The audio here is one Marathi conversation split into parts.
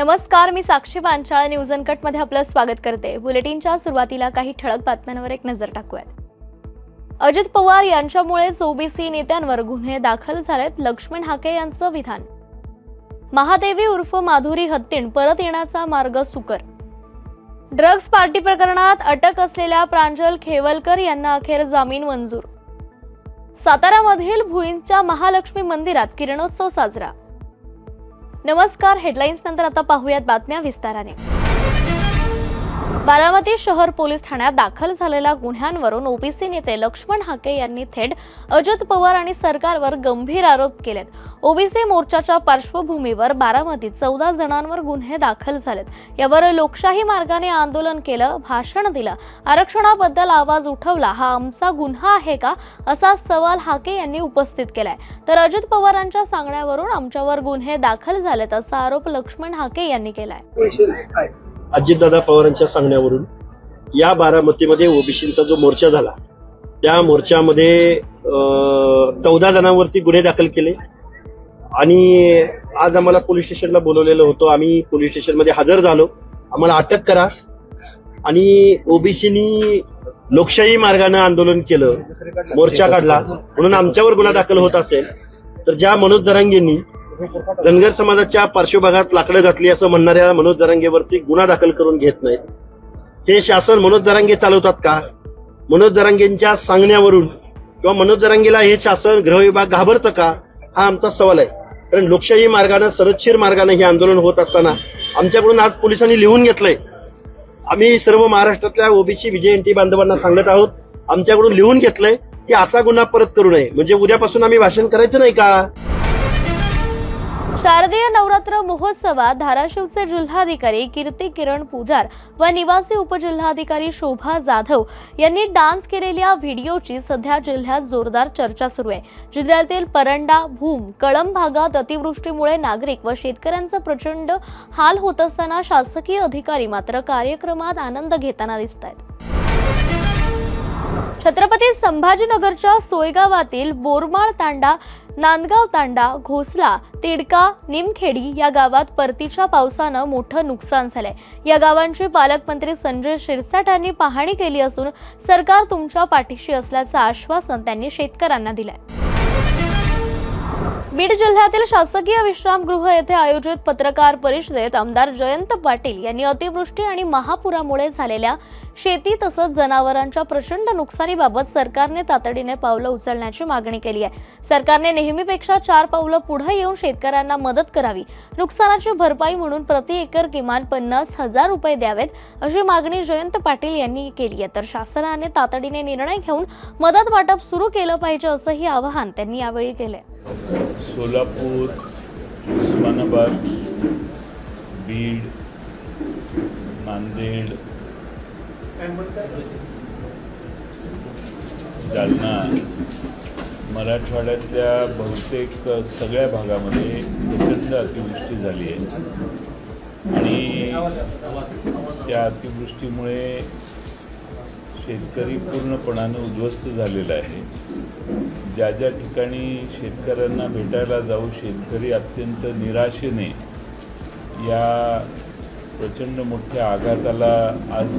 नमस्कार मी साक्षी पांचाळ न्यूजमध्ये आपलं स्वागत करते. बुलेटिनच्या सुरुवातीला काही ठळक बातम्यांवर एक नजर टाकूयात. अजित पवार यांच्यामुळेच ओबीसी नेत्यांवर गुन्हे दाखल झालेत लक्ष्मण हाके यांचं विधान. महादेवी उर्फ माधुरी हत्तीण परत येण्याचा मार्ग सुकर. ड्रग्ज पार्टी प्रकरणात अटक असलेल्या प्रांजल खेवलकर यांना अखेर जामीन मंजूर. सातारामधील भुईंच्या महालक्ष्मी मंदिरात किरणोत्सव साजरा. नमस्कार हेडलाईन्स नंतर आता पाहूयात बातम्या विस्ताराने. बारामती शहर पोलीस ठाण्यात दाखल झालेल्या गुन्ह्यांवरून ओबीसी नेते लक्ष्मण हाके यांनी थेट अजित पवार आणि सरकारवर गंभीर आरोप केलेत. ओबीसी मोर्चाच्या पार्श्वभूमीवर बारामतीत चौदा जणांवर गुन्हे दाखल झालेत. यावर लोकशाही मार्गाने आंदोलन केलं भाषण दिलं आरक्षणाबद्दल आवाज उठवला हा आमचा गुन्हा आहे का? असा सवाल हाके यांनी उपस्थित केलाय. तर अजित पवारांच्या सांगण्यावरून आमच्यावर गुन्हे दाखल झालेत असा आरोप लक्ष्मण हाके यांनी केलाय. अजितदादा पवारांच्या सांगण्यावरून या बारामतीमध्ये ओबीसींचा जो मोर्चा झाला त्या मोर्चामध्ये चौदा जणांवरती गुन्हे दाखल केले. आणि आज आम्हाला पोलीस स्टेशनला बोलवलेलं होतं. आम्ही पोलीस स्टेशनमध्ये हजर झालो. आम्हाला अटक करा. आणि ओबीसीनी लोकशाही मार्गानं आंदोलन केलं मोर्चा काढला. म्हणून आमच्यावर गुन्हा दाखल होत असेल. तर ज्या मनोज दरांगेंनी धनगर समाजाच्या पार्श्वभागात लाकडं घातली असं म्हणणाऱ्या मनोज दरांगेवरती गुन्हा दाखल करून घेत नाहीत. हे शासन मनोज दरांगे चालवतात का? मनोज दरांगेंच्या सांगण्यावरून किंवा मनोज दरांगेला हे शासन गृह विभाग घाबरतं का? हा आमचा सवाल आहे. कारण लोकशाही मार्गानं सरदशीर मार्गानं हे आंदोलन होत असताना आमच्याकडून आज पोलिसांनी लिहून घेतलंय. आम्ही सर्व महाराष्ट्रातल्या ओबीसी विजयंती बांधवांना सांगत आहोत आमच्याकडून लिहून घेतलंय की असा गुन्हा परत करू नये. म्हणजे उद्यापासून आम्ही भाषण करायचं नाही का? शारदीय नवरात्र महोत्सवात धाराशिवचे जिल्हाधिकारी कीर्ती किरण पुजार व निवासी उपजिल्हाधिकारी शोभा जाधव यांनी डान्स केलेल्या व्हिडिओची सध्या जिल्ह्यात जोरदार चर्चा सुरू आहे. जिल्ह्यातील परंडा भूम कळंब भागात अतिवृष्टीमुळे नागरिक व शेतकऱ्यांचा प्रचंड हाल होत असताना शासकीय अधिकारी मात्र कार्यक्रमात आनंद घेताना दिसत आहेत छत्रपती संभाजीनगरच्या सोयगावातील बोरमाळ तांडा नांदगाव तांडा घोसला तिडका निमखेडी या गावात परतीच्या पावसानं मोठं नुकसान झालंय. या गावांची पालकमंत्री संजय शिरसाट यांनी पाहणी केली असून सरकार तुमच्या पाठीशी असल्याचं आश्वासन त्यांनी शेतकऱ्यांना दिलंय. बीड जिल्ह्यातील शासकीय विश्रामगृह येथे आयोजित पत्रकार परिषदेत आमदार जयंत पाटील यांनी अतिवृष्टी आणि महापुरामुळे झालेल्या शेती तसंच जनावरांच्या प्रचंड नुकसानीबाबत सरकारने तातडीने पावलं उचलण्याची मागणी केली आहे. सरकारने नेहमीपेक्षा चार पावलं पुढे येऊन शेतकऱ्यांना मदत करावी नुकसानाची भरपाई म्हणून प्रति एकर किमान पन्नास हजार रुपये द्यावेत अशी मागणी जयंत पाटील यांनी केली आहे. तर शासनाने तातडीने निर्णय घेऊन मदत वाटप सुरू केलं पाहिजे असंही आवाहन त्यांनी यावेळी केलंय. सोलापूर उस्मानाबाद बीड नांदेड जालना. मराठवाड्यातल्या बहुतेक सगळ्या भागामध्ये प्रचंड अतिवृष्टी झाली आहे. आणि त्या अतिवृष्टीमुळे शेतकरी पूर्णपणानं उद्ध्वस्त झालेला आहे. ज्या ज्या ठिकाणी शेतकऱ्यांना भेटायला जाऊ शेतकरी अत्यंत निराशेने या प्रचंड मोठ्या आघाताला आज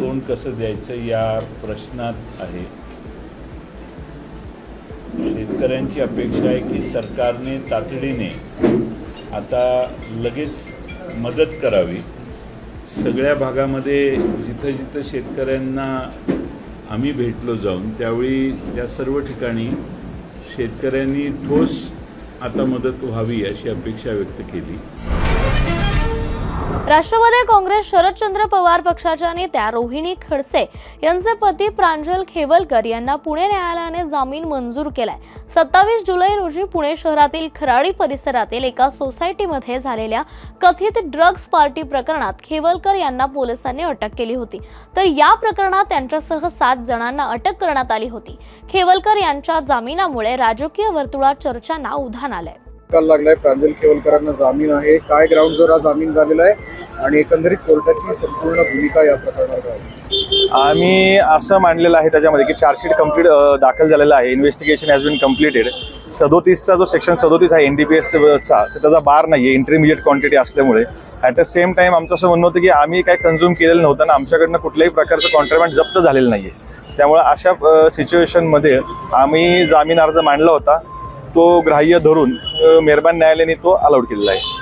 तोंड कसं द्यायचं या प्रश्नात आहे. शेतकऱ्यांची अपेक्षा आहे की सरकारने तातडीने आता लगेच मदत करावी. सगळ्या भागामध्ये जिथं जिथं शेतकऱ्यांना आम्ही भेटलो जाऊन त्यावेळी त्या सर्व ठिकाणी शेतकऱ्यांनी ठोस आता मदत व्हावी अशी अपेक्षा व्यक्त केली. राष्ट्रवादी काँग्रेस शरदचंद्र पवार पक्षाच्या नेत्या रोहिणी खडसे यांचे पती प्रांजल खेवलकर यांना पुणे न्यायालयाने जामीन मंजूर केलाय. सत्तावीस जुलै रोजी पुणे शहरातील खराडी परिसरातील एका सोसायटीमध्ये झालेल्या कथित ड्रग्ज पार्टी प्रकरणात खेवलकर यांना पोलिसांनी अटक केली होती. तर या प्रकरणात त्यांच्यासह सात जणांना अटक करण्यात आली होती. खेवलकर यांच्या जामिनामुळे राजकीय वर्तुळात चर्चांना उधाण आलंय. निकाल लागलाय. प्रांजल केवलकरांना जामीन आहे. काय ग्राउंडवर हा जामीन झालेला आहे? आणि एकंदरीत कोर्टाची संपूर्ण भूमिका या प्रकरणावर आहे आम्ही असं मांडलेलं आहे त्याच्यामध्ये की चार्जशीट कंप्लीट दाखल झालेला आहे. इन्व्हेस्टिगेशन हॅज बीन कम्प्लिटेड सदोतीसचा जो सेक्शन सदोतीस आहे एन डी पी एसचा त्याचा बार नाही आहे इंटरमिजिएट क्वांटिटी असल्यामुळे. ॲट द सेम टाइम आमचं असं म्हणणं होतं की आम्ही काय कन्झ्युम केलेलं नव्हतं ना आमच्याकडनं कुठल्याही प्रकारचं कॉन्ट्रॅक्ट जप्त झालेलं नाही आहे त्यामुळे अशा सिच्युएशनमध्ये आम्ही जामीन अर्ज मांडला होता. तो ग्राह्य धरून मेहरबान न्यायालयाने तो अलाउड केलेला आहे.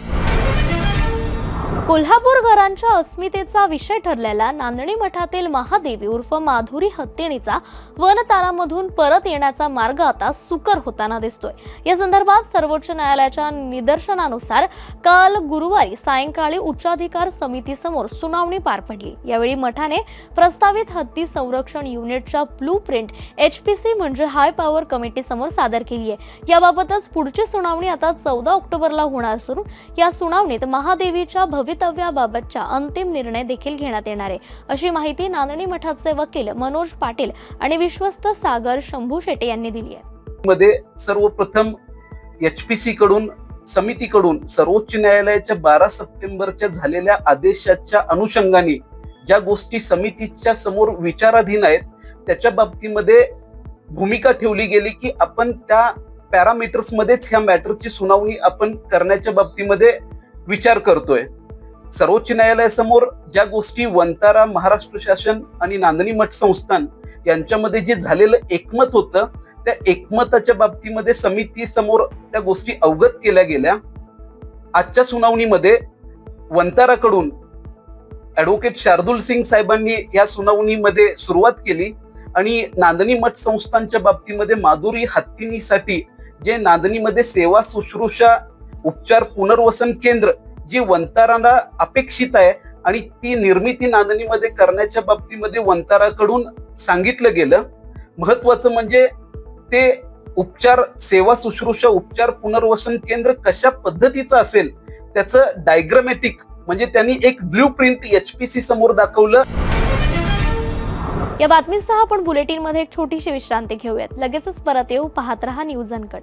कोल्हापूरकरांच्या अस्मितेचा विषय ठरलेला नांदणी मठातील महादेवी उर्फ माधुरी हत्तीणीचा वनतारामधून परत येण्याचा मार्ग आता सुकर होताना दिसतोय. या संदर्भात सर्वोच्च न्यायालयाच्या निदर्शनानुसार काल गुरुवारी सायंकाळी उच्चाधिकार समितीसमोर सुनावणी पार पडली. यावेळी मठाने प्रस्तावित हत्ती संरक्षण युनिटच्या blueprint H P C म्हणजे हाय पॉवर कमिटीसमोर सादर केली आहे याबाबतच पुढची सुनावणी आता चौदा ऑक्टोबरला होणार असून या सुनावणीत महादेवीच्या भवित भवितव्याबाबतचा अंतिम निर्णय देखील घेण्यात येणार आहे. अशी माहिती नांदणी मठाचे वकील मनोज पाटील आणि विश्वस्त सागर शंभू शेटे यांनी दिली आहे. मध्ये सर्वप्रथम एच पी सी कडून समितीकडून सर्वोच्च न्यायालयाच्या बारा सप्टेंबरच्या झालेल्या आदेशाच्या अनुषंगाने ज्या गोष्टी समितीच्या समोर विचाराधीन आहेत त्याच्या बाबतीमध्ये भूमिका ठेवली गेली की आपण त्या पॅरामीटर्स मध्येच ह्या मॅटरची सुनावणी आपण करण्याच्या बाबतीमध्ये विचार करतोय. सर्वोच्च न्यायालयासमोर ज्या गोष्टी वंतारा महाराष्ट्र शासन आणि नांदणी मठ संस्थान यांच्यामध्ये जे झालेलं एकमत होतं त्या एकमताच्या बाबतीमध्ये समिती समोर त्या गोष्टी अवगत केल्या गेल्या. आजच्या सुनावणीमध्ये वंताराकडून ॲडव्होकेट शार्दुल सिंग साहेबांनी या सुनावणीमध्ये सुरुवात केली आणि नांदणी मठ संस्थांच्या बाबतीमध्ये माधुरी हत्तीनीसाठी जे नांदणीमध्ये सेवा शुश्रूषा उपचार पुनर्वसन केंद्र जी वंताराला अपेक्षित आहे आणि ती निर्मिती नांदणीमध्ये करण्याच्या बाबतीमध्ये वंताराकडून सांगितलं गेलं. महत्वाचं म्हणजे ते उपचार सेवा शुश्रूषा उपचार पुनर्वसन केंद्र कशा पद्धतीचं असेल त्याचं डायग्रामॅटिक म्हणजे त्यांनी एक ब्ल्यू प्रिंट एचपीसी समोर दाखवलं. या बातमीसह आपण बुलेटिनमध्ये एक छोटीशी विश्रांती घेऊयात. लगेचच परत येऊ. पाहत रहा न्यूज अनकट.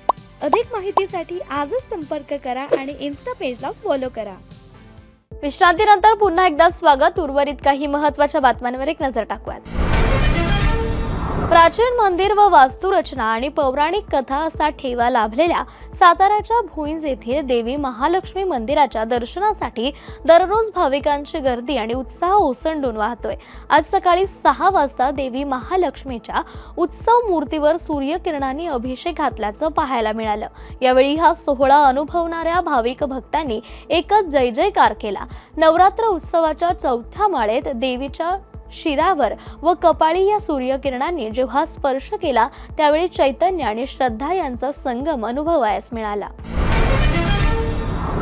अधिक माहितीसाठी आजच संपर्क करा आणि इन्स्टा पेजला फॉलो करा. विश्रांतीनंतर पुन्हा एकदा स्वागत. उर्वरित काही महत्त्वाच्या बातम्यांवर एक नजर टाकूयात. प्राचीन मंदिर व वास्तुरचना आणि पौराणिक कथा असा ठेवा लाभलेल्या साताऱ्याच्या भुईंज येथील देवी महालक्ष्मी मंदिराच्या दर्शनासाठी दररोज भाविकांची गर्दी आणि उत्साह ओसंडून वाहतोय. आज सकाळी सहा वाजता देवी महालक्ष्मीच्या उत्सव मूर्तीवर सूर्यकिरणांनी अभिषेक घातल्याचं पाहायला मिळालं. यावेळी हा सोहळा अनुभवणाऱ्या भाविक भक्तांनी एकच जय जयकार केला. नवरात्र उत्सवाच्या चौथ्या माळेत देवीच्या शिरावर व कपाळी या सूर्यकिरणांनी जेव्हा स्पर्श केला त्यावेळी चैतन्य आणि श्रद्धा यांचा संगम अनुभवायस मिळाला.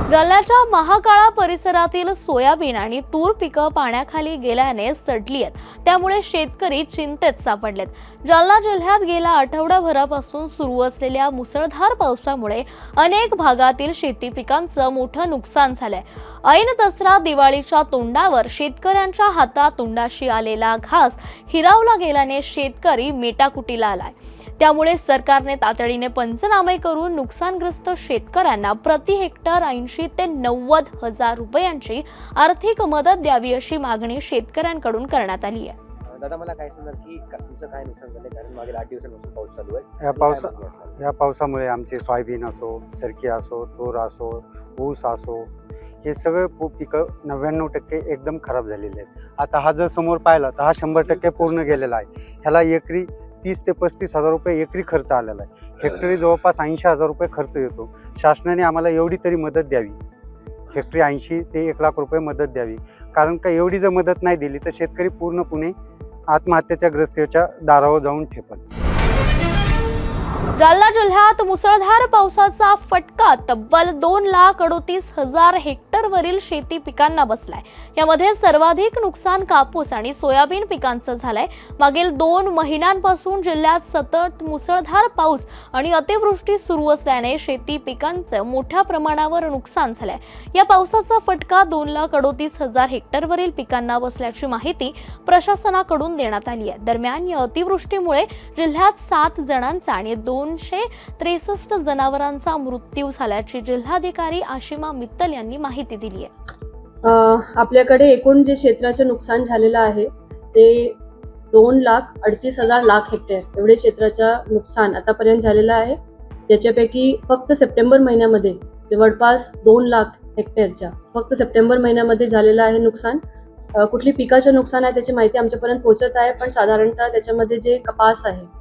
जालन्याच्या महाकाळा परिसरातील सोयाबीन आणि तूर पिकं पाण्याखाली गेल्याने सडली आहेत. त्यामुळे शेतकरी चिंतेत सापडलेत. जालना जिल्ह्यात गेल्या आठवड्याभरापासून सुरू असलेल्या मुसळधार पावसामुळे अनेक भागातील शेती पिकांचं मोठं नुकसान झालंय. ऐन दसरा दिवाळीच्या तोंडावर शेतकऱ्यांच्या हातात तोंडाशी आलेला घास हिरावला गेल्याने शेतकरी मेटाकुटीला आलाय. त्यामुळे सरकारने तातडीने पंचनामे करून नुकसानग्रस्त शेतकऱ्यांना प्रति हेक्टर ऐंशी ते नव्वद हजार रुपयांची आर्थिक मदत द्यावी अशी मागणी शेतकऱ्यांकडून करण्यात आली आहे. दादा मला काय सांगणार की का- तुमचं काय नुकसान झालं कारण मागील आठ दिवसांपासून पाऊस चालू आहे. या पावसा काय मागणी असणार? या पावसामुळे आमचे सोयाबीन असो सरकी असो तूर असो ऊस असो हे सगळे पु- पिकं नव्याण्णव टक्के एकदम खराब झालेले आहेत. आता हा जर समोर पाहिला तर हा शंभर टक्के पूर्ण गेलेला आहे. ह्याला एकरी तीस ते पस्तीस हजार रुपये एकरी खर्च आलेला आहे. हेक्टरी जवळपास ऐंशी हजार रुपये खर्च येतो. शासनाने आम्हाला एवढी तरी मदत द्यावी. हेक्टरी ऐंशी ते एक लाख रुपये मदत द्यावी. कारण का एवढी जर मदत नाही दिली तर शेतकरी पूर्णपणे आत्महत्याच्या ग्रस्तेच्या दारावर जाऊन ठेपल. जालना जिल्ह्यात मुसळधार पावसाचा फटका तब्बल दोन लाख अडोतीस हजार हेक्टरवरील शेती पिकांना बसलाय. यामध्ये सर्वाधिक नुकसान कापूस आणि सोयाबीन पिकांचं झालंय. मागील दोन महिन्यांपासून जिल्ह्यात सतत मुसळधार पाऊस आणि अतिवृष्टी सुरू असल्याने शेती पिकांचं मोठ्या प्रमाणावर नुकसान झालंय. या पावसाचा फटका दोन लाख अडोतीस हजार हेक्टरवरील पिकांना बसल्याची माहिती प्रशासनाकडून देण्यात आली आहे. दरम्यान या अतिवृष्टीमुळे जिल्ह्यात सात जणांचा आणि दोनशे त्रेसष्ट जनावरांचा मृत्यू झाल्याची जिल्हाधिकारी आशिमा मित्तल यांनी माहिती दिली आहे. आपल्याकडे एकूण जे क्षेत्राचे नुकसान झालेलं आहे ते दोन लाख अडतीस हजार लाख हेक्टर एवढे क्षेत्राचं नुकसान आतापर्यंत झालेलं आहे. ज्याच्यापैकी फक्त सप्टेंबर महिन्यामध्ये जवळपास दोन लाख हेक्टरच्या फक्त सप्टेंबर महिन्यामध्ये झालेलं आहे नुकसान. कुठली पिकाचं नुकसान आहे त्याची माहिती आमच्यापर्यंत पोहोचत आहे पण साधारणतः त्याच्यामध्ये जे कपास आहे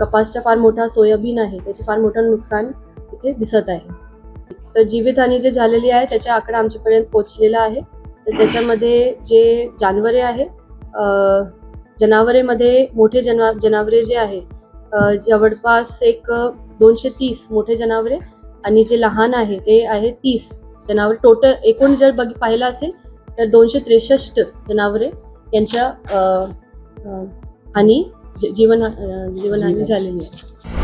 कपासचा फार मोठा सोयाबीन आहे त्याचे फार मोठं नुकसान इथे दिसत आहे. तर जीवितहानी जे झालेली आहे त्याचा आकडा आमच्यापर्यंत पोचलेला आहे. तर त्याच्यामध्ये जे जानवरे आहे जनावरेमध्ये मोठे जना जनावरे जे आहे जवळपास एक दोनशे तीस मोठे जनावरे आणि जे लहान आहे ते आहे तीस जनावर. टोटल एकूण जर बघ पाहिलं असेल तर दोनशे त्रेसष्ट जनावरे यांच्या आणि हानी जीवन जीवनहानी. झालेली आहे.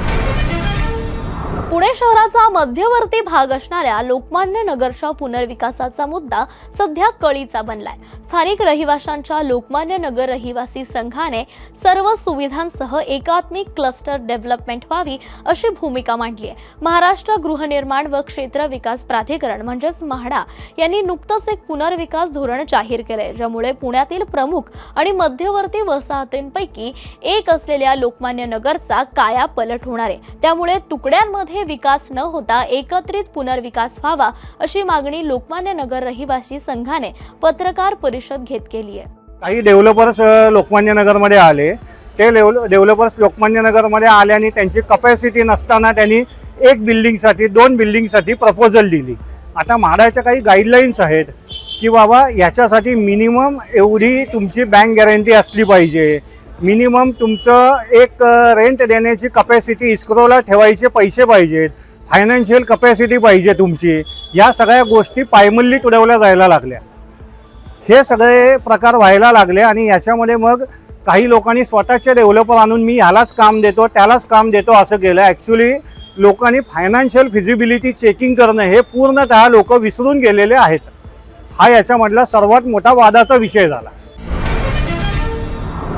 पुणे शहराचा मध्यवर्ती भाग असणाऱ्या लोकमान्य नगरच्या पुनर्विकासाचा मुद्दा सध्या कळीचा बनलाय. स्थानिक रहिवाशांच्या लोकमान्य नगर रहिवासी संघाने सर्व सुविधांसह एकात्मिक क्लस्टर डेव्हलपमेंट व्हावी अशी भूमिका मांडली आहे महाराष्ट्र गृहनिर्माण व क्षेत्र विकास प्राधिकरण म्हणजेच म्हाडा यांनी नुकतंच एक पुनर्विकास धोरण जाहीर केलंय ज्यामुळे पुण्यातील प्रमुख आणि मध्यवर्ती वसाहतींपैकी एक असलेल्या लोकमान्य नगरचा काया पलट होणार आहे. त्यामुळे तुकड्यांमध्ये विकास न होता एकत्रित पुनर्विकास व्हावा अशी मागणी लोकमान्य नगर रहिवासी संघाने पत्रकार परिषद घेत केली आहे. काही डेव्हलपर्स लोकमान्य नगरमध्ये आले. ते लेवल डेव्हलपर्स लोकमान्य नगरमध्ये आले आणि त्यांची कपॅसिटी नसताना त्यांनी एक बिल्डिंगसाठी दोन बिल्डिंगसाठी प्रपोजल दिली. आता म्हाडाच्या काही गाईडलाईन्स आहेत की बाबा याच्यासाठी मिनिमम एवढी तुमची बँक गॅरंटी असली पाहिजे. मिनिमम तुमचं एक रेंट देण्याची कपॅसिटी इस्क्रोला ठेवायचे पैसे पाहिजेत. फायनान्शियल कपॅसिटी पाहिजे तुमची. या सगळ्या गोष्टी पायमल्ली तुडवल्या जायला लागल्या. हे सगळे प्रकार व्हायला लागले आणि याच्यामध्ये मग काही लोकांनी स्वतःचे डेव्हलपर आणून मी ह्यालाच काम देतो त्यालाच काम देतो असं केलं. ॲक्च्युली लोकांनी फायनान्शियल फिजिबिलिटी चेकिंग करणं हे पूर्णतः लोक विसरून गेलेले आहेत. हा याच्यामधला सर्वात मोठा वादाचा विषय झाला.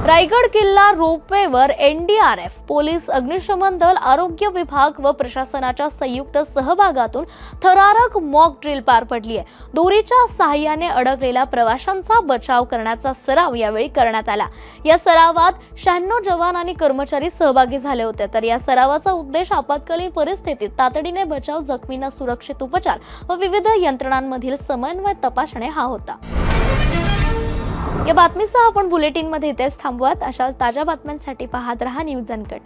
रायगड किल्ला रोपवेवर एनडीआरएफ पोलीस अग्निशमन दल आरोग्य विभाग व प्रशासनाच्या संयुक्त सहभागातून थरारक मॉक ड्रिल पार पडली आहे. दोरीच्या सहाय्याने अडकलेल्या प्रवाशांचा बचाव करण्याचा सराव यावेळी करण्यात आला. या सरावात शहाण्णव जवान आणि कर्मचारी सहभागी झाले होते. तर या सरावाचा उद्देश आपत्कालीन परिस्थितीत तातडीने बचाव जखमींना सुरक्षित उपचार व विविध यंत्रणांमधील समन्वय तपासणे हा होता. या बातमीसह आपण बुलेटिनमध्ये इथेच थांबवत अशा ताज्या बातम्यांसाठी पाहत रहा न्यूज अनकट.